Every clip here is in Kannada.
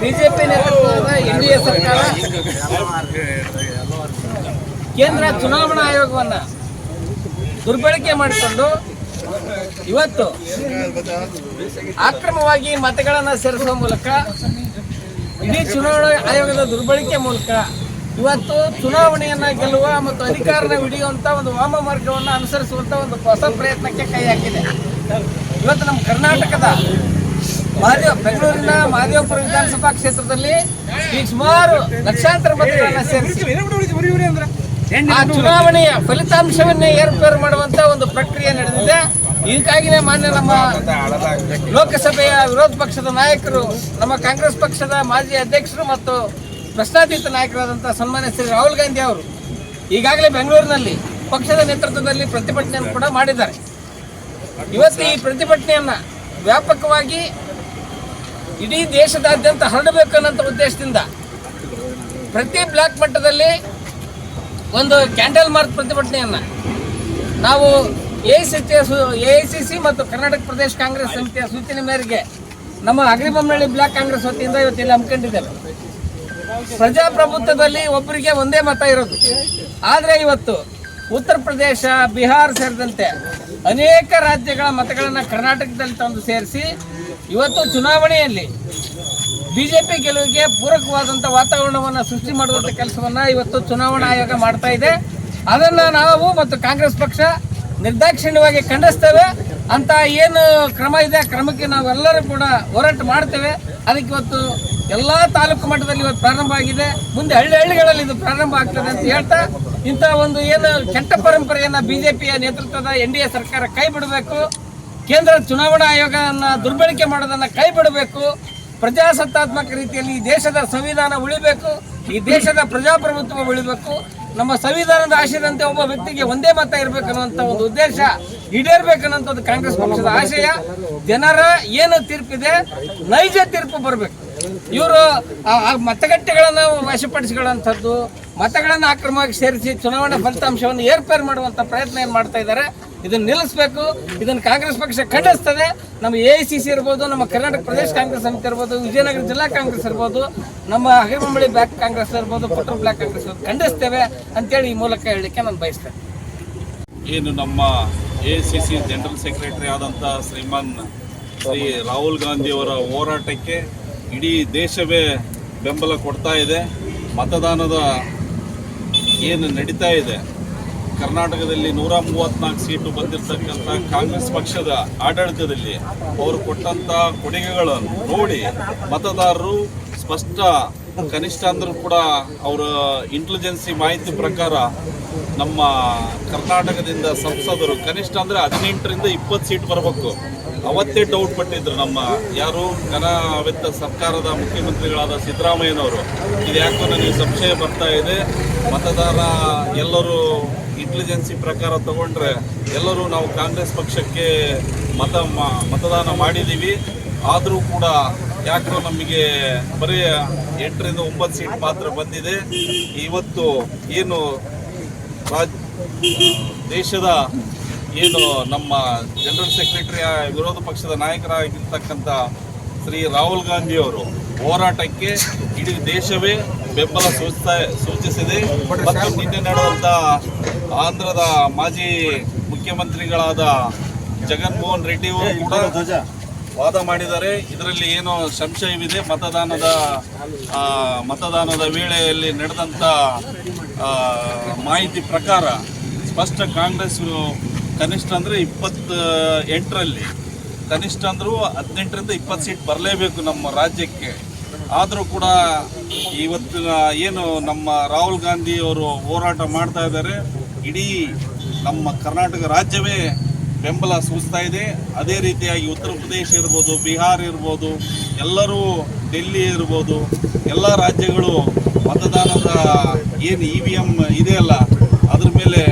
ಬಿಜೆಪಿ ನೇತೃತ್ವದ ಎನ್ ಡಿ ಎ ಸರ್ಕಾರ. ಕೇಂದ್ರ ಚುನಾವಣಾ ಆಯೋಗವನ್ನ ದುರ್ಬಳಕೆ ಮಾಡಿಕೊಂಡು ಇವತ್ತು ಅಕ್ರಮವಾಗಿ ಮತಗಳನ್ನು ಸೇರಿಸುವ ಮೂಲಕ, ಇಡೀ ಚುನಾವಣಾ ಆಯೋಗದ ದುರ್ಬಳಕೆ ಮೂಲಕ ಇವತ್ತು ಚುನಾವಣೆಯನ್ನ ಗೆಲ್ಲುವ ಮತ್ತು ಅಧಿಕಾರನ ಹಿಡಿಯುವಂತ ಒಂದು ವಾಮ ಮಾರ್ಗವನ್ನು ಅನುಸರಿಸುವಂತ ಒಂದು ಹೊಸ ಪ್ರಯತ್ನಕ್ಕೆ ಕೈ ಹಾಕಿದೆ. ಇವತ್ತು ನಮ್ಮ ಕರ್ನಾಟಕದ ಮಹಾದೇವ್ ಬೆಂಗಳೂರಿನ ಮಹದೇವಪುರ ವಿಧಾನಸಭಾ ಕ್ಷೇತ್ರದಲ್ಲಿ ಈಗ ಸುಮಾರು ಲಕ್ಷಾಂತರ ಮತಗಳನ್ನ ಸೇರಿಸಿ. ಆ ಚುನಾವಣೆಯ ಫಲಿತಾಂಶವನ್ನೇ ಏರ್ಪೇರು ಮಾಡುವಂತ ಒಂದು ಪ್ರಕ್ರಿಯೆ ನಡೆದಿದೆ. ಈಗಾಗಿನೇ ಮಾನ್ಯ ನಮ್ಮ ಲೋಕಸಭೆಯ ವಿರೋಧ ಪಕ್ಷದ ನಾಯಕರು, ನಮ್ಮ ಕಾಂಗ್ರೆಸ್ ಪಕ್ಷದ ಮಾಜಿ ಅಧ್ಯಕ್ಷರು ಮತ್ತು ಪ್ರಶ್ನಾತೀತ ನಾಯಕರಾದಂತಹ ಸನ್ಮಾನ್ಯ ಶ್ರೀ ರಾಹುಲ್ ಗಾಂಧಿ ಅವರು ಈಗಾಗಲೇ ಬೆಂಗಳೂರಿನಲ್ಲಿ ಪಕ್ಷದ ನೇತೃತ್ವದಲ್ಲಿ ಪ್ರತಿಭಟನೆಯನ್ನು ಕೂಡ ಮಾಡಿದ್ದಾರೆ. ಇವತ್ತು ಈ ಪ್ರತಿಭಟನೆಯನ್ನ ವ್ಯಾಪಕವಾಗಿ ಇಡೀ ದೇಶದಾದ್ಯಂತ ಹರಡಬೇಕು ಅನ್ನೋಂಥ ಉದ್ದೇಶದಿಂದ ಪ್ರತಿ ಬ್ಲಾಕ್ ಮಟ್ಟದಲ್ಲಿ ಒಂದು ಕ್ಯಾಂಡಲ್ ಮಾರ್ಕ್ ಪ್ರತಿಭಟನೆಯನ್ನು ನಾವು ಎ ಸಿ ಸಿ ಮತ್ತು ಕರ್ನಾಟಕ ಪ್ರದೇಶ ಕಾಂಗ್ರೆಸ್ ಸಮಿತಿಯ ಸೂಚನೆ ಮೇರೆಗೆ ನಮ್ಮ ಅಗ್ರಿಬೊಮ್ಮನಹಳ್ಳಿ ಬ್ಲಾಕ್ ಕಾಂಗ್ರೆಸ್ ವತಿಯಿಂದ ಇವತ್ತು ಇಲ್ಲಿ ಹಮ್ಮಿಕೊಂಡಿದ್ದೇವೆ. ಪ್ರಜಾಪ್ರಭುತ್ವದಲ್ಲಿ ಒಬ್ಬರಿಗೆ ಒಂದೇ ಮತ ಇರೋದು. ಆದರೆ ಇವತ್ತು ಉತ್ತರ ಪ್ರದೇಶ, ಬಿಹಾರ್ ಸೇರಿದಂತೆ ಅನೇಕ ರಾಜ್ಯಗಳ ಮತಗಳನ್ನು ಕರ್ನಾಟಕದಲ್ಲಿ ತಂದು ಸೇರಿಸಿ ಇವತ್ತು ಚುನಾವಣೆಯಲ್ಲಿ ಬಿಜೆಪಿ ಗೆಲುವಿಗೆ ಪೂರಕವಾದಂಥ ವಾತಾವರಣವನ್ನು ಸೃಷ್ಟಿ ಮಾಡುವಂಥ ಕೆಲಸವನ್ನು ಇವತ್ತು ಚುನಾವಣಾ ಆಯೋಗ ಮಾಡ್ತಾ ಇದೆ. ಅದನ್ನ ನಾವು ಮತ್ತು ಕಾಂಗ್ರೆಸ್ ಪಕ್ಷ ನಿರ್ದಾಕ್ಷಿಣ್ಯವಾಗಿ ಖಂಡಿಸ್ತೇವೆ. ಅಂತ ಏನು ಕ್ರಮ ಇದೆ, ಆ ಕ್ರಮಕ್ಕೆ ನಾವೆಲ್ಲರೂ ಕೂಡ ಹೋರಾಟ ಮಾಡ್ತೇವೆ. ಅದಕ್ಕೆ ಇವತ್ತು ಎಲ್ಲಾ ತಾಲೂಕು ಮಟ್ಟದಲ್ಲಿ ಇವತ್ತು ಪ್ರಾರಂಭ ಆಗಿದೆ. ಮುಂದೆ ಹಳ್ಳಿ ಹಳ್ಳಿಗಳಲ್ಲಿ ಇದು ಪ್ರಾರಂಭ ಆಗ್ತದೆ ಅಂತ ಹೇಳ್ತಾ ಇಂಥ ಒಂದು ಏನು ಕೆಟ್ಟ ಪರಂಪರೆಯನ್ನ ಬಿಜೆಪಿಯ ನೇತೃತ್ವದ ಎನ್ ಡಿ ಎ ಸರ್ಕಾರ ಕೈ ಬಿಡಬೇಕು. ಕೇಂದ್ರ ಚುನಾವಣಾ ಆಯೋಗವನ್ನು ದುರ್ಬಳಕೆ ಮಾಡೋದನ್ನ ಕೈ ಬಿಡಬೇಕು ಪ್ರಜಾಸತ್ತಾತ್ಮಕ ರೀತಿಯಲ್ಲಿ ಈ ದೇಶದ ಸಂವಿಧಾನ ಉಳಿಬೇಕು. ಈ ದೇಶದ ಪ್ರಜಾಪ್ರಭುತ್ವ ಉಳಿಬೇಕು. ನಮ್ಮ ಸಂವಿಧಾನದ ಆಶಯದಂತೆ ಒಬ್ಬ ವ್ಯಕ್ತಿಗೆ ಒಂದೇ ಮತ ಇರಬೇಕು ಅನ್ನುವಂಥ ಒಂದು ಉದ್ದೇಶ ಈಡೇರ್ಬೇಕನ್ನೋಂಥದ್ದು ಕಾಂಗ್ರೆಸ್ ಪಕ್ಷದ ಆಶಯ. ಜನರ ಏನು ತೀರ್ಪಿದೆ, ನೈಜ ತೀರ್ಪು ಬರಬೇಕು. ಇವರು ಮತಗಟ್ಟೆಗಳನ್ನು ವಶಪಡಿಸಿಕೊಳ್ಳುವಂಥದ್ದು, ಮತಗಳನ್ನು ಅಕ್ರಮವಾಗಿ ಸೇರಿಸಿ ಚುನಾವಣಾ ಫಲಿತಾಂಶವನ್ನು ಏರ್ಪೇರ್ ಮಾಡುವಂಥ ಪ್ರಯತ್ನ ಏನು ಮಾಡ್ತಾ ಇದ್ದಾರೆ ಇದನ್ನು ನಿಲ್ಲಿಸಬೇಕು, ಇದನ್ನು ಕಾಂಗ್ರೆಸ್ ಪಕ್ಷ ಖಂಡಿಸ್ತದೆ. ನಮ್ಮ ಎ ಐ ಸಿ ಸಿ ಇರ್ಬೋದು, ನಮ್ಮ ಕರ್ನಾಟಕ ಪ್ರದೇಶ ಕಾಂಗ್ರೆಸ್ ಸಮಿತಿ ಇರ್ಬೋದು, ವಿಜಯನಗರ ಜಿಲ್ಲಾ ಕಾಂಗ್ರೆಸ್ ಇರ್ಬೋದು, ನಮ್ಮ ಹಗರಿಬಂಬಳಿ ಬ್ಲಾಕ್ ಕಾಂಗ್ರೆಸ್ ಇರ್ಬೋದು ಪುಟ್ಟೂರು ಬ್ಲಾಕ್ ಕಾಂಗ್ರೆಸ್ ಖಂಡಿಸ್ತೇವೆ ಅಂತೇಳಿ ಈ ಮೂಲಕ ಹೇಳಲಿಕ್ಕೆ ನಾನು ಬಯಸ್ತೇನೆ. ಏನು ನಮ್ಮ A C C general secretary ಆದಂಥ ಶ್ರೀಮಾನ್ ಶ್ರೀ ರಾಹುಲ್ ಗಾಂಧಿಯವರ ಹೋರಾಟಕ್ಕೆ ಇಡೀ ದೇಶವೇ ಬೆಂಬಲ ಕೊಡ್ತಾ ಇದೆ. ಮತದಾನದ ಏನು ನಡೀತಾ ಇದೆ ಕರ್ನಾಟಕದಲ್ಲಿ ನೂರ ಮೂವತ್ನಾಲ್ಕು ಸೀಟು ಬಂದಿರತಕ್ಕಂಥ ಕಾಂಗ್ರೆಸ್ ಪಕ್ಷದ ಆಡಳಿತದಲ್ಲಿ ಅವರು ಕೊಟ್ಟಂತ ಕೊಡುಗೆಗಳನ್ನು ನೋಡಿ ಮತದಾರರು ಸ್ಪಷ್ಟ ಕನಿಷ್ಠ ಅಂದರೂ ಕೂಡ ಅವರ ಇಂಟೆಲಿಜೆನ್ಸಿ ಮಾಹಿತಿ ಪ್ರಕಾರ ನಮ್ಮ ಕರ್ನಾಟಕದಿಂದ ಸಂಸದರು ಕನಿಷ್ಠ ಅಂದ್ರೆ ಹದಿನೆಂಟರಿಂದ ಇಪ್ಪತ್ತು ಸೀಟ್ ಬರಬೇಕು. ಅವತ್ತೇ ಡೌಟ್ ಪಟ್ಟಿದ್ರು ನಮ್ಮ ಯಾರು ಘನ ವೆತ್ತ ಸರ್ಕಾರದ ಮುಖ್ಯಮಂತ್ರಿಗಳಾದ ಸಿದ್ದರಾಮಯ್ಯನವರು. ಇದು ಯಾಕೋ ನನಗೆ ಸಂಶಯ ಬರ್ತಾ ಇದೆ. ಮತದಾರ ಎಲ್ಲರೂ ಇಂಟೆಲಿಜೆನ್ಸಿ ಪ್ರಕಾರ ತಗೊಂಡ್ರೆ ಎಲ್ಲರೂ ನಾವು ಕಾಂಗ್ರೆಸ್ ಪಕ್ಷಕ್ಕೆ ಮತ ಮತದಾನ ಮಾಡಿದ್ದೀವಿ ಆದರೂ ಕೂಡ ಯಾಕೋ ನಮಗೆ ಬರೀ ಎಂಟರಿಂದ ಒಂಬತ್ತು ಸೀಟ್ ಮಾತ್ರ ಬಂದಿದೆ. ಇವತ್ತು ಏನು ರಾಜ್, ದೇಶದ ಏನು ನಮ್ಮ ಜನರಲ್ ಸೆಕ್ರೆಟರಿ ವಿರೋಧ ಪಕ್ಷದ ನಾಯಕರಾಗಿರ್ತಕ್ಕಂಥ ಶ್ರೀ ರಾಹುಲ್ ಗಾಂಧಿಯವರು ಹೋರಾಟಕ್ಕೆ ಇಡೀ ದೇಶವೇ ಬೆಂಬಲ ಸೂಚಿಸ್ತಾ ಸೂಚಿಸಿದೆ. ಮತ್ತು ನಿನ್ನೆ ನಡೆದಂಥ ಆಂಧ್ರದ ಮಾಜಿ ಮುಖ್ಯಮಂತ್ರಿಗಳಾದ ಜಗನ್ಮೋಹನ್ ರೆಡ್ಡಿ ಅವರು ಕೂಡ ವಾದ ಮಾಡಿದ್ದಾರೆ. ಇದರಲ್ಲಿ ಏನೋ ಸಂಶಯವಿದೆ. ಮತದಾನದ ಮತದಾನದ ವೇಳೆಯಲ್ಲಿ ನಡೆದಂಥ ಮಾಹಿತಿ ಪ್ರಕಾರ ಸ್ಪಷ್ಟ ಕಾಂಗ್ರೆಸ್ ಕನಿಷ್ಠ ಅಂದರೆ ಇಪ್ಪತ್ತ ಎಂಟರಲ್ಲಿ ಕನಿಷ್ಠ ಅಂದರೂ ಹದಿನೆಂಟರಿಂದ ಇಪ್ಪತ್ತು ಸೀಟ್ ಬರಲೇಬೇಕು ನಮ್ಮ ರಾಜ್ಯಕ್ಕೆ. ಆದರೂ ಕೂಡ ಇವತ್ತಿನ ಏನು ನಮ್ಮ ರಾಹುಲ್ ಗಾಂಧಿ ಅವರು ಹೋರಾಟ ಮಾಡ್ತಾ ಇದ್ದಾರೆ. ಇಡೀ ನಮ್ಮ ಕರ್ನಾಟಕ ರಾಜ್ಯವೇ ಬೆಂಬಲ ಸೂಚಿಸ್ತಾ ಇದೆ. ಅದೇ ರೀತಿಯಾಗಿ ಉತ್ತರ ಪ್ರದೇಶ ಇರ್ಬೋದು, ಬಿಹಾರ್ ಇರ್ಬೋದು, ಎಲ್ಲರೂ ಡೆಲ್ಲಿ ಇರ್ಬೋದು, ಎಲ್ಲ ರಾಜ್ಯಗಳು ಮತದಾನದ ಏನು ಇ ವಿ ಎಂ ಇದೆಯಲ್ಲ ಅದ್ರ ಮೇಲೆ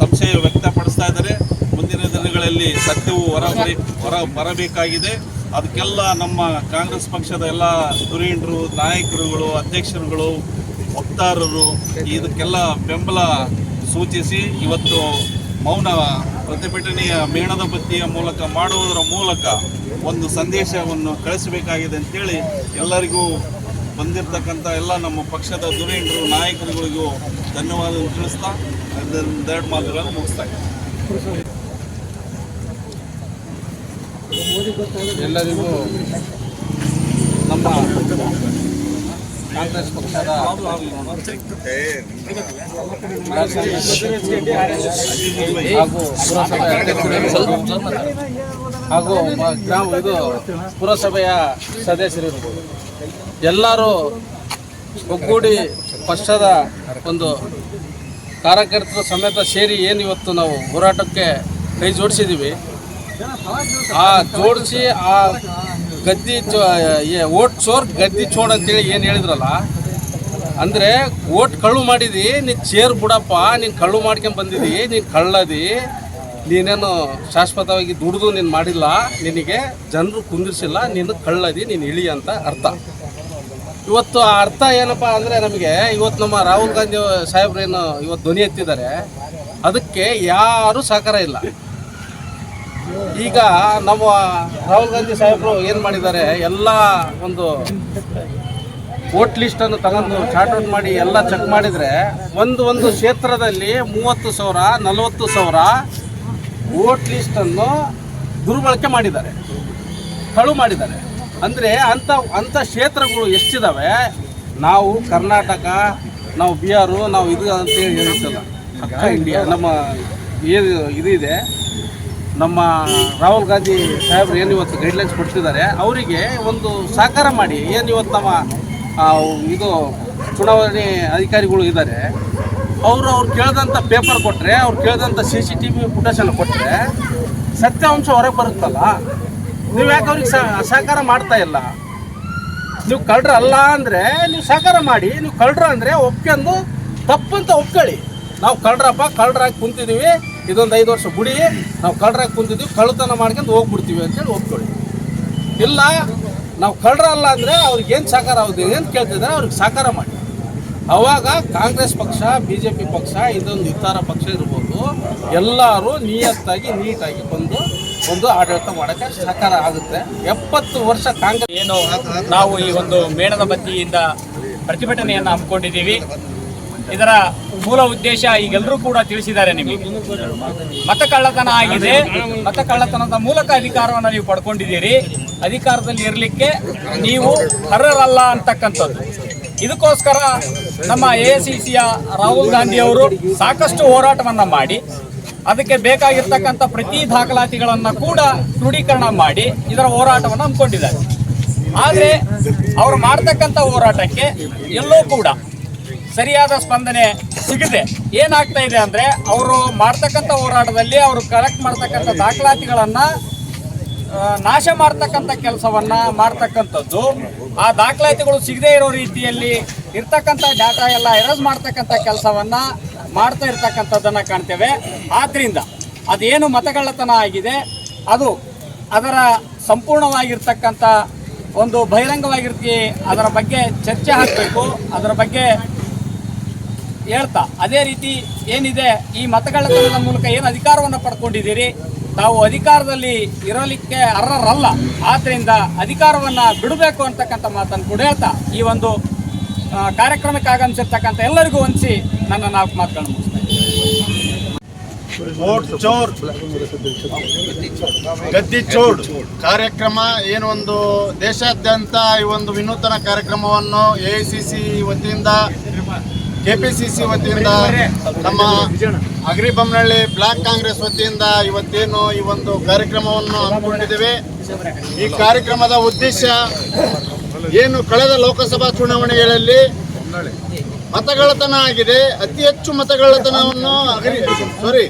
ಸಂಶಯ ವ್ಯಕ್ತಪಡಿಸ್ತಾ ಇದ್ದಾರೆ. ಮುಂದಿನ ದಿನಗಳಲ್ಲಿ ಸತ್ಯವು ಹೊರ ಹೊರ ಬರಬೇಕಾಗಿದೆ. ಅದಕ್ಕೆಲ್ಲ ನಮ್ಮ ಕಾಂಗ್ರೆಸ್ ಪಕ್ಷದ ಎಲ್ಲ ಧುರೀಣರು, ನಾಯಕರುಗಳು, ಅಧ್ಯಕ್ಷರುಗಳು, ವಕ್ತಾರರು ಇದಕ್ಕೆಲ್ಲ ಬೆಂಬಲ ಸೂಚಿಸಿ ಇವತ್ತು ಮೌನ ಪ್ರತಿಭಟನೆಯ ಮೇಣದ ಬತ್ತಿಯ ಮೂಲಕ ಮಾಡುವುದರ ಮೂಲಕ ಒಂದು ಸಂದೇಶವನ್ನು ಕಳಿಸಬೇಕಾಗಿದೆ ಅಂತೇಳಿ ಎಲ್ಲರಿಗೂ ಬಂದಿರತಕ್ಕಂಥ ಎಲ್ಲ ನಮ್ಮ ಪಕ್ಷದ ಧುರೀಣರು, ನಾಯಕರುಗಳಿಗೂ ಧನ್ಯವಾದ ತಿಳಿಸ್ತಾ ಎರಡು ಮಾತುಗಳನ್ನು ಮುಗಿಸ್ತಾ ಇದ್ದೀನಿ. ಎಲ್ಲರಿಗೂ ನಮ್ಮ ಕಾಂಗ್ರೆಸ್ ಪಕ್ಷದ ಹಾಗೂ ಹಾಗೂ ಗ್ರಾಮ ಇದು ಪುರಸಭೆಯ ಸದಸ್ಯರಿರ್ಬೋದು. ಎಲ್ಲರೂ ಒಗ್ಗೂಡಿ ಪಕ್ಷದ ಒಂದು ಕಾರ್ಯಕರ್ತರು ಸಮೇತ ಸೇರಿ ಏನು ಇವತ್ತು ನಾವು ಹೋರಾಟಕ್ಕೆ ಕೈ ಜೋಡಿಸಿದ್ದೀವಿ ಆ ಜೋಡಿಸಿ, ಆ ಗದ್ದಿ ಓಟ್ ಚೋರ್ ಗದ್ದಿ ಚೋಡ್ ಅಂತೇಳಿ ಏನು ಹೇಳಿದ್ರಲ್ಲ, ಅಂದರೆ ಓಟ್ ಕಳ್ಳು ಮಾಡಿದಿ, ನೀನು ಚೇರ್ ಬಿಡಪ್ಪ, ನೀನು ಕಳ್ಳು ಮಾಡ್ಕೊಂಡು ಬಂದಿದಿ, ನೀನು ಕಳ್ಳದಿ, ನೀನೇನು ಶಾಶ್ವತವಾಗಿ ದುಡಿದು ನೀನು ಮಾಡಿಲ್ಲ, ನಿನಗೆ ಜನರು ಕುಂದಿರ್ಸಿಲ್ಲ, ನೀನು ಕಳ್ಳದಿ, ನೀನು ಇಳಿ ಅಂತ ಅರ್ಥ. ಇವತ್ತು ಆ ಅರ್ಥ ಏನಪ್ಪ ಅಂದರೆ ನಮಗೆ, ಇವತ್ತು ನಮ್ಮ ರಾಹುಲ್ ಗಾಂಧಿ ಸಾಹೇಬ್ರೇನು ಇವತ್ತು ಧ್ವನಿ ಎತ್ತಿದ್ದಾರೆ, ಅದಕ್ಕೆ ಯಾರೂ ಸಹಕಾರ ಇಲ್ಲ. ಈಗ ನಮ್ಮ ರಾಹುಲ್ ಗಾಂಧಿ ಸಾಹೇಬರು ಏನು ಮಾಡಿದ್ದಾರೆ? ಎಲ್ಲ ಒಂದು ವೋಟ್ ಲಿಸ್ಟನ್ನು ತಗೊಂಡು ಚಾರ್ಟ್ಔಟ್ ಮಾಡಿ ಎಲ್ಲ ಚೆಕ್ ಮಾಡಿದರೆ ಒಂದು ಒಂದು ಕ್ಷೇತ್ರದಲ್ಲಿ ಮೂವತ್ತು ಸಾವಿರ, ನಲವತ್ತು ಸಾವಿರ ವೋಟ್ ಲಿಸ್ಟನ್ನು ದುರ್ಬಳಕೆ ಮಾಡಿದ್ದಾರೆ ಕಳು ಮಾಡಿದ್ದಾರೆ. ಅಂದರೆ ಅಂಥ ಅಂಥ ಕ್ಷೇತ್ರಗಳು ಎಷ್ಟಿದ್ದಾವೆ ನಾವು ಕರ್ನಾಟಕ, ನಾವು ಬಿಹಾರು, ನಾವು ಇದು ಅಂತೇಳಿ ಹೇಳ್ತಲ್ಲ ಅಕ್ಕ ಇಂಡಿಯಾ ನಮ್ಮ ಏನು ಇದು ಇದೆ. ನಮ್ಮ ರಾಹುಲ್ ಗಾಂಧಿ ಸಾಹೇಬ್ರು ಏನು ಇವತ್ತು ಗೈಡ್ಲೈನ್ಸ್ ಕೊಡ್ತಿದ್ದಾರೆ, ಅವರಿಗೆ ಒಂದು ಸಹಕಾರ ಮಾಡಿ, ಏನು ಇವತ್ತು ನಮ್ಮ ಇದು ಚುನಾವಣೆ ಅಧಿಕಾರಿಗಳು ಇದ್ದಾರೆ, ಅವರು ಅವ್ರು ಕೇಳಿದಂಥ ಪೇಪರ್ ಕೊಟ್ಟರೆ ಅವ್ರು ಕೇಳಿದಂಥ ಸಿ ಸಿ ಟಿ ವಿ ಫುಟೇಜನ್ನು ಕೊಟ್ಟರೆ ಸತ್ಯಾಂಶ ಹೊರಗೆ ಬರುತ್ತಲ್ಲ? ನೀವು ಯಾಕೆ ಅವ್ರಿಗೆ ಸಹ- ಸಹಕಾರ ಮಾಡ್ತಾ ಇಲ್ಲ? ನೀವು ಕಳ್ರ ಅಲ್ಲ ಅಂದರೆ, ನೀವು ಸಹಕಾರ ಮಾಡಿ, ನೀವು ಕಳ್ರ ಅಂದರೆ ಒಪ್ಕೊಂಡು, ತಪ್ಪಂತ ಒಪ್ಕೊಳ್ಳಿ. ನಾವು ಕಳ್ಳರಪ್ಪ, ಕಳ್ಳರಾಗಿ ಕುಂತಿದ್ದೀವಿ ಇದೊಂದು ಐದು ವರ್ಷ ಗುಡಿ. ನಾವು ಕಳ್ಳರಾಗಿ ಕುಂತಿದ್ದೀವಿ ಕಳ್ಳತನ ಮಾಡ್ಕೊಂಡು ಹೋಗ್ಬಿಡ್ತೀವಿ ಅಂತೇಳಿ ಒಪ್ಕೊಳ್ಳಿ. ಇಲ್ಲ, ನಾವು ಕಳ್ಳರಲ್ಲ ಅಂದರೆ ಅವ್ರಿಗೆ ಏನು ಸಹಕಾರ ಆಗುತ್ತೆ? ಏನು ಕೇಳ್ತಿದ್ದಾರೆ ಅವ್ರಿಗೆ ಸಹಕಾರ ಮಾಡಿ. ಅವಾಗ ಕಾಂಗ್ರೆಸ್ ಪಕ್ಷ ಬಿ ಜೆ ಪಿ ಪಕ್ಷ, ಇದೊಂದು ಇತರ ಪಕ್ಷ ಇರ್ಬೋದು, ಎಲ್ಲರೂ ನಿಯತ್ತಾಗಿ, ನೀಟಾಗಿ ಬಂದು ಒಂದು ಆಡಳಿತ ಮಾಡೋಕ್ಕೆ ಸಹಕಾರ ಆಗುತ್ತೆ. ಎಪ್ಪತ್ತು ವರ್ಷ ಕಾಂಗ್ರೆಸ್ ಏನು, ನಾವು ಈ ಒಂದು ಮೇಣದ ಬತ್ತಿಯಿಂದ ಪ್ರತಿಭಟನೆಯನ್ನು ಹಮ್ಮಿಕೊಂಡಿದ್ದೀವಿ. ಇದರ ಮೂಲ ಉದ್ದೇಶ ಈಗೆಲ್ಲರೂ ಕೂಡ ತಿಳಿಸಿದ್ದಾರೆ ನಿಮಗೆ. ಮತ ಕಳ್ಳತನ ಆಗಿದೆ. ಮತ ಕಳ್ಳತನದ ಮೂಲಕ ಅಧಿಕಾರವನ್ನು ನೀವು ಪಡ್ಕೊಂಡಿದ್ದೀರಿ. ಅಧಿಕಾರದಲ್ಲಿ ಇರಲಿಕ್ಕೆ ನೀವು ಅರ್ಹರಲ್ಲ ಅಂತಕ್ಕಂಥದ್ದು. ಇದಕ್ಕೋಸ್ಕರ ನಮ್ಮ ಎ ಸಿ ಸಿಯ ರಾಹುಲ್ ಗಾಂಧಿ ಅವರು ಸಾಕಷ್ಟು ಹೋರಾಟವನ್ನು ಮಾಡಿ, ಅದಕ್ಕೆ ಬೇಕಾಗಿರ್ತಕ್ಕಂಥ ಪ್ರತಿ ದಾಖಲಾತಿಗಳನ್ನು ಕೂಡ ಕ್ರೋಢೀಕರಣ ಮಾಡಿ ಇದರ ಹೋರಾಟವನ್ನು ಹಮ್ಮಿಕೊಂಡಿದ್ದಾರೆ. ಆದರೆ ಅವರು ಮಾಡ್ತಕ್ಕಂಥ ಹೋರಾಟಕ್ಕೆ ಎಲ್ಲೋ ಕೂಡ ಸರಿಯಾದ ಸ್ಪಂದನೆ ಸಿಗದೆ ಏನಾಗ್ತಾ ಇದೆ ಅಂದ್ರೆ ಅವರು ಮಾಡ್ತಕ್ಕಂಥ ಹೋರಾಟದಲ್ಲಿ ಅವರು ಕಲೆಕ್ಟ್ ಮಾಡ್ತಕ್ಕಂಥ ದಾಖಲಾತಿಗಳನ್ನು ನಾಶ ಮಾಡ್ತಕ್ಕಂಥ ಕೆಲಸವನ್ನ ಮಾಡ್ತಕ್ಕಂಥದ್ದು. ಆ ದಾಖಲಾತಿಗಳು ಸಿಗದೇ ಇರೋ ರೀತಿಯಲ್ಲಿ ಇರ್ತಕ್ಕಂಥ ಡಾಟಾ ಎಲ್ಲ ಎರಸ್ ಮಾಡ್ತಕ್ಕಂಥ ಕೆಲಸವನ್ನ ಮಾಡ್ತಾ ಇರ್ತಕ್ಕಂಥದ್ದನ್ನ ಕಾಣ್ತೇವೆ. ಆದ್ದರಿಂದ ಅದೇನು ಮತಗಳ್ಳತನ ಆಗಿದೆ, ಅದು ಅದರ ಸಂಪೂರ್ಣವಾಗಿರ್ತಕ್ಕಂಥ ಒಂದು ಬಹಿರಂಗವಾಗಿರ್ತಿ ಅದರ ಬಗ್ಗೆ ಚರ್ಚೆ ಹಾಕಬೇಕು ಅದರ ಬಗ್ಗೆ ಹೇಳ್ತಾ, ಅದೇ ರೀತಿ ಏನಿದೆ, ಈ ಮತಗಳ ಮೂಲಕ ಏನು ಅಧಿಕಾರವನ್ನು ಪಡ್ಕೊಂಡಿದ್ದೀರಿ? ತಾವು ಅಧಿಕಾರದಲ್ಲಿ ಇರಲಿಕ್ಕೆ ಅರ್ಹರಲ್ಲ ಆದ್ದರಿಂದ ಅಧಿಕಾರವನ್ನ ಬಿಡಬೇಕು ಅಂತಕ್ಕಂಥ ಮಾತನ್ನು ಕೂಡ ಹೇಳ್ತಾ, ಈ ಒಂದು ಕಾರ್ಯಕ್ರಮಕ್ಕೆ ಆಗಮಿಸಿರ್ತಕ್ಕಂಥ ಎಲ್ಲರಿಗೂ ಹೊಂದಿಸಿ ನನ್ನ ನಾಲ್ಕು ಮಾತುಗಳನ್ನು ಚೋರ್. ಗದ್ದಿ ಚೋಡ್ ಕಾರ್ಯಕ್ರಮ ಏನು ಒಂದು ದೇಶಾದ್ಯಂತ ಈ ಒಂದು ವಿನೂತನ ಕಾರ್ಯಕ್ರಮವನ್ನು ಎ ವತಿಯಿಂದ ಕೆ ಪಿ ಸಿ ಸಿ ವತಿಯಿಂದ ನಮ್ಮ ಅಗ್ರಿಬೊಮ್ಮನಹಳ್ಳಿ ಬ್ಲಾಕ್ ಕಾಂಗ್ರೆಸ್ ವತಿಯಿಂದ ಇವತ್ತೇನು ಈ ಒಂದು ಕಾರ್ಯಕ್ರಮವನ್ನು ಹಮ್ಮಿಕೊಂಡಿದ್ದೇವೆ. ಈ ಕಾರ್ಯಕ್ರಮದ ಉದ್ದೇಶ ಏನು ಕಳೆದ ಲೋಕಸಭಾ ಚುನಾವಣೆಗಳಲ್ಲಿ ಮತಗಳತನ ಆಗಿದೆ. ಅತಿ ಹೆಚ್ಚು ಮತಗಳತನವನ್ನು ಅಗ್ರಿ ಸಾರಿ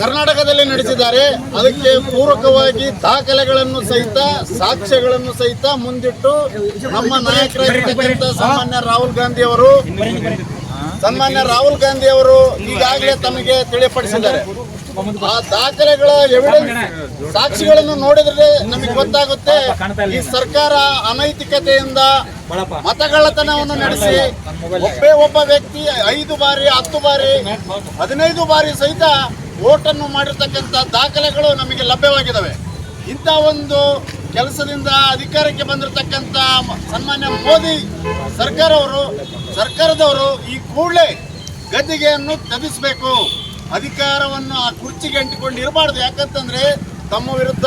ಕರ್ನಾಟಕದಲ್ಲಿ ನಡೆಸಿದ್ದಾರೆ. ಅದಕ್ಕೆ ಪೂರಕವಾಗಿ ದಾಖಲೆಗಳನ್ನು ಸಹಿತ, ಸಾಕ್ಷ್ಯಗಳನ್ನು ಸಹಿತ ಮುಂದಿಟ್ಟು ನಮ್ಮ ನಾಯಕರಾಗಿರ್ತಕ್ಕಂಥ ಸಾಮಾನ್ಯ ರಾಹುಲ್ ಗಾಂಧಿ ಅವರು, ಸನ್ಮಾನ್ಯ ರಾಹುಲ್ ಗಾಂಧಿ ಅವರು ಈಗಾಗಲೇ ತಮಗೆ ತಿಳಿಪಡಿಸಿದ್ದಾರೆ. ಆ ದಾಖಲೆಗಳ ಎವಿಡೆನ್ಸ್ ಸಾಕ್ಷಿಗಳನ್ನು ನೋಡಿದ್ರೆ ನಮಗೆ ಗೊತ್ತಾಗುತ್ತೆ, ಈ ಸರ್ಕಾರ ಅನೈತಿಕತೆಯಿಂದ ಮತಗಳ್ಳತನವನ್ನು ನಡೆಸಿ, ಒಬ್ಬೇ ಒಬ್ಬ ವ್ಯಕ್ತಿ ಐದು ಬಾರಿ, ಹತ್ತು ಬಾರಿ, ಹದಿನೈದು ಬಾರಿ ಸಹಿತ ಓಟನ್ನು ಮಾಡಿರ್ತಕ್ಕಂಥ ದಾಖಲೆಗಳು ನಮಗೆ ಲಭ್ಯವಾಗಿದ್ದಾವೆ. ಇಂಥ ಒಂದು ಕೆಲಸದಿಂದ ಅಧಿಕಾರಕ್ಕೆ ಬಂದಿರತಕ್ಕಂಥ ಸನ್ಮಾನ್ಯ ಮೋದಿ ಸರ್ಕಾರವರು, ಸರ್ಕಾರದವರು ಈ ಕೂಡಲೇ ಗದ್ದಿಗೆಯನ್ನು ತಪ್ಪಿಸಬೇಕು ಅಧಿಕಾರವನ್ನು ಆ ಕುರ್ಚಿಗೆ ಅಂಟಿಕೊಂಡು ಇರಬಾರ್ದು. ಯಾಕಂತಂದ್ರೆ ತಮ್ಮ ವಿರುದ್ಧ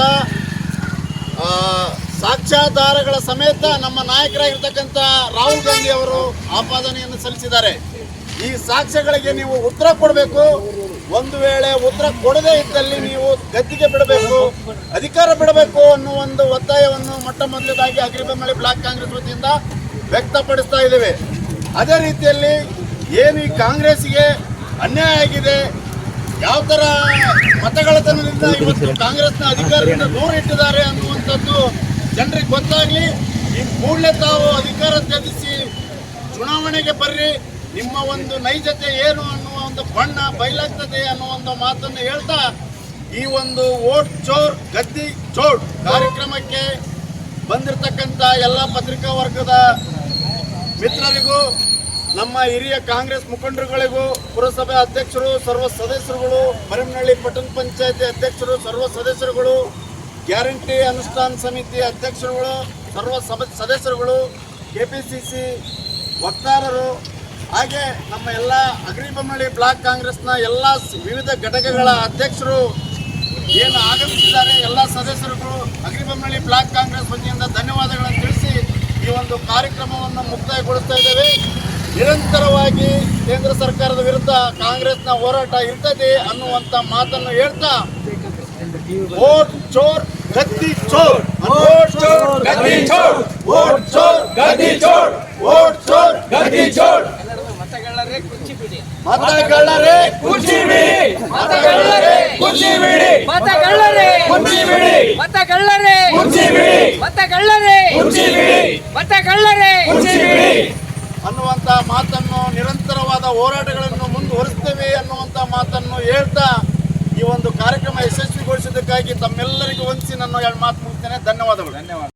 ಸಾಕ್ಷ್ಯಾಧಾರಗಳ ಸಮೇತ ನಮ್ಮ ನಾಯಕರಾಗಿರ್ತಕ್ಕಂಥ ರಾಹುಲ್ ಗಾಂಧಿ ಅವರು ಆಪಾದನೆಯನ್ನು ಸಲ್ಲಿಸಿದ್ದಾರೆ. ಈ ಸಾಕ್ಷ್ಯಗಳಿಗೆ ನೀವು ಉತ್ತರ ಕೊಡಬೇಕು. ಒಂದು ವೇಳೆ ಉತ್ತರ ಕೊಡದೇ ಇದ್ದಲ್ಲಿ ನೀವು ಗದ್ದಿಗೆ ಬಿಡಬೇಕು, ಅಧಿಕಾರ ಬಿಡಬೇಕು ಅನ್ನೋ ಒಂದು ಒತ್ತಾಯವನ್ನು ಮೊಟ್ಟ ಮೊದಲದಾಗಿ ಅಗ್ರಿಬೆಮ್ಮಳಿ ಬ್ಲಾಕ್ ಕಾಂಗ್ರೆಸ್ ವತಿಯಿಂದ ವ್ಯಕ್ತಪಡಿಸ್ತಾ ಇದ್ದೇವೆ. ಅದೇ ರೀತಿಯಲ್ಲಿ ಏನು ಈ ಕಾಂಗ್ರೆಸ್ಗೆ ಅನ್ಯಾಯ ಆಗಿದೆ, ಯಾವ ಥರ ಮತಗಳತನದಿಂದ ಇವತ್ತು ಕಾಂಗ್ರೆಸ್ನ ಅಧಿಕಾರದಿಂದ ದೂರ ಇಟ್ಟಿದ್ದಾರೆ ಅನ್ನುವಂಥದ್ದು ಜನರಿಗೆ ಗೊತ್ತಾಗ್ಲಿ. ಈ ಕೂಡಲೇ ತಾವು ಅಧಿಕಾರ ತ್ಯಜಿಸಿ ಚುನಾವಣೆಗೆ ಬರ್ರಿ. ನಿಮ್ಮ ಒಂದು ನೈಜತೆ ಏನು ಅನ್ನುವ ಒಂದು ಬಣ್ಣ ಬಯಲಾಗ್ತದೆ ಅನ್ನುವ ಒಂದು ಮಾತನ್ನು ಹೇಳ್ತಾ ಈ ಒಂದು ಓಟ್ ಚೋರ್, ಗದ್ದಿ ಚೋರ್ ಕಾರ್ಯಕ್ರಮಕ್ಕೆ ಬಂದಿರತಕ್ಕಂಥ ಎಲ್ಲ ಪತ್ರಿಕಾ ವರ್ಗದ ಮಿತ್ರರಿಗೂ, ನಮ್ಮ ಹಿರಿಯ ಕಾಂಗ್ರೆಸ್ ಮುಖಂಡರುಗಳಿಗೂ, ಪುರಸಭೆ ಅಧ್ಯಕ್ಷರು, ಸರ್ವ ಸದಸ್ಯರುಗಳು ಮರಿಮನಹಳ್ಳಿ ಪಟ್ಟಣ ಪಂಚಾಯತಿ ಅಧ್ಯಕ್ಷರು, ಸರ್ವ ಸದಸ್ಯರುಗಳು, ಗ್ಯಾರಂಟಿ ಅನುಷ್ಠಾನ ಸಮಿತಿ ಅಧ್ಯಕ್ಷರುಗಳು, ಸರ್ವ ಸದಸ್ಯರುಗಳು ಸಿ ವಕ್ತಾರರು ಹಾಗೆ ನಮ್ಮ ಎಲ್ಲ ಅಗ್ರಿಬೊಮ್ಮಳ್ಳಿ ಬ್ಲಾಕ್ ಕಾಂಗ್ರೆಸ್ನ ಎಲ್ಲ ವಿವಿಧ ಘಟಕಗಳ ಅಧ್ಯಕ್ಷರು ಏನು ಆಗಮಿಸಿದ್ದಾರೆ ಎಲ್ಲ ಸದಸ್ಯರುಗಳು ಅಗ್ರಿಬೊಮ್ಮಳ್ಳಿ ಬ್ಲಾಕ್ ಕಾಂಗ್ರೆಸ್ ವತಿಯಿಂದ ಧನ್ಯವಾದಗಳನ್ನು ತಿಳಿಸಿ ಈ ಒಂದು ಕಾರ್ಯಕ್ರಮವನ್ನು ಮುಕ್ತಾಯಗೊಳಿಸ್ತಾ ಇದ್ದೇವೆ. ನಿರಂತರವಾಗಿ ಕೇಂದ್ರ ಸರ್ಕಾರದ ವಿರುದ್ಧ ಕಾಂಗ್ರೆಸ್ನ ಹೋರಾಟ ಇರ್ತದೆ ಅನ್ನುವಂತ ಮಾತನ್ನು ಹೇಳ್ತಾ ಓಟ್ ಚೋರ್ ಗದ್ದಿ ಚೋರ್. ಓಟ್ ಚೋರ್ ಗದ್ದಿ ಚೋರ್. ಓಟ್ ಚೋರ್ ಗದ್ದಿ ಚೋರ್. ಓಟ್ ಚೋರ್ ಗದ್ದಿ ಚೋರ್. ಮತಗಳ್ಳರೇ ಕುರ್ಚಿ ಬಿಡಿ ಮತಗಳ್ಳರೇ ಕುರ್ಚಿ ಬಿಡಿ ಮತಗಳ್ಳರೇ. ಕುರ್ಚಿ ಬಿಡಿ ಮತಗಳ್ಳರೇ. ಕುರ್ಚಿ ಬಿಡಿ ಮತಗಳ್ಳರೇ. ಕುರ್ಚಿ ಬಿಡಿ ಮತಗಳ್ಳರೇ. ಕುರ್ಚಿ ಬಿಡಿ ಅನ್ನುವಂತ ಮಾತನ್ನು ನಿರಂತರವಾದ ಹೋರಾಟಗಳನ್ನು ಮುಂದುವರಿಸ್ತೇವೆ ಅನ್ನುವಂತ ಮಾತನ್ನು ಹೇಳ್ತಾ ಈ ಒಂದು ಕಾರ್ಯಕ್ರಮ ಯಶಸ್ವಿಗೊಳಿಸಿದ್ದಕ್ಕಾಗಿ ತಮ್ಮೆಲ್ಲರಿಗೂ ವಂದಿಸಿ ನನ್ನ ಎರಡು ಮಾತು ಮುಗಿಸ್ತೇನೆ. ಧನ್ಯವಾದಗಳು. ಧನ್ಯವಾದ.